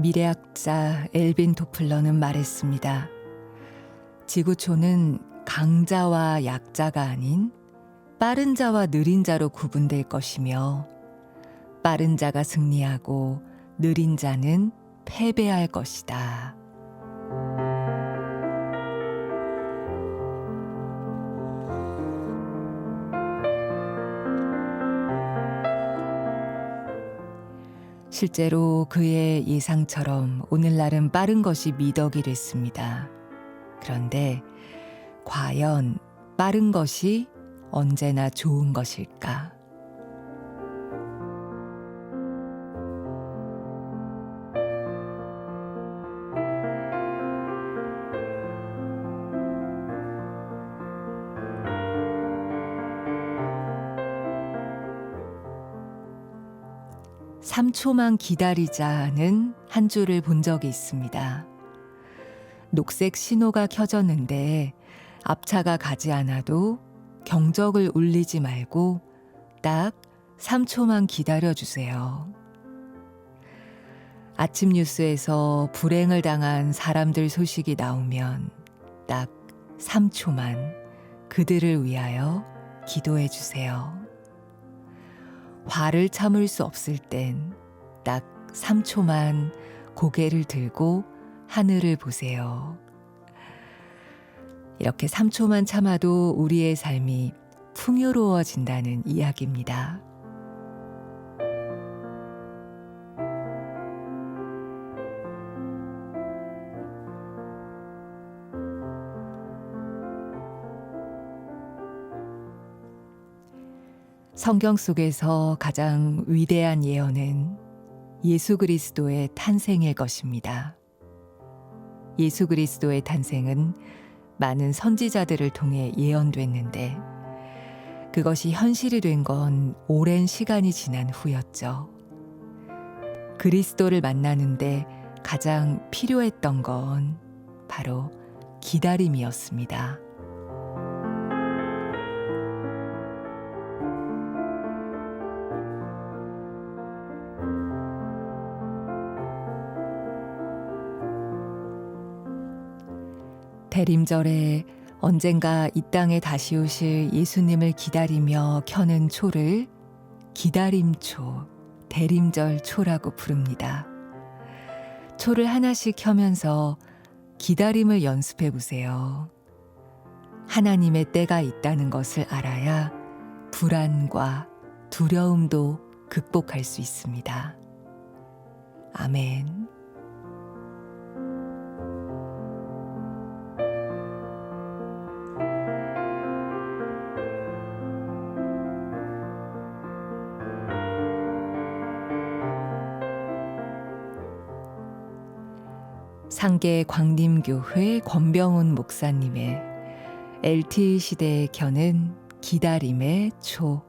미래학자 엘빈 도플러는 말했습니다. 지구촌은 강자와 약자가 아닌 빠른 자와 느린 자로 구분될 것이며 빠른 자가 승리하고 느린 자는 패배할 것이다. 실제로 그의 예상처럼 오늘날은 빠른 것이 미덕이 됐습니다. 그런데 과연 빠른 것이 언제나 좋은 것일까? 삼초만 기다리자는 한 줄을 본 적이 있습니다. 녹색 신호가 켜졌는데 앞차가 가지 않아도 경적을 울리지 말고 딱 3초만 기다려 주세요. 아침 뉴스에서 불행을 당한 사람들 소식이 나오면 딱 3초만 그들을 위하여 기도해 주세요. 화를 참을 수 없을 땐 딱 3초만 고개를 들고 하늘을 보세요. 이렇게 3초만 참아도 우리의 삶이 풍요로워진다는 이야기입니다. 성경 속에서 가장 위대한 예언은 예수 그리스도의 탄생일 것입니다. 예수 그리스도의 탄생은 많은 선지자들을 통해 예언됐는데 그것이 현실이 된 건 오랜 시간이 지난 후였죠. 그리스도를 만나는데 가장 필요했던 건 바로 기다림이었습니다. 대림절에 언젠가 이 땅에 다시 오실 예수님을 기다리며 켜는 초를 기다림초, 대림절 초라고 부릅니다. 초를 하나씩 켜면서 기다림을 연습해 보세요. 하나님의 때가 있다는 것을 알아야 불안과 두려움도 극복할 수 있습니다. 아멘. 상계 광림교회 권병훈 목사님의 LTE 시대에 켜는 기다림의 초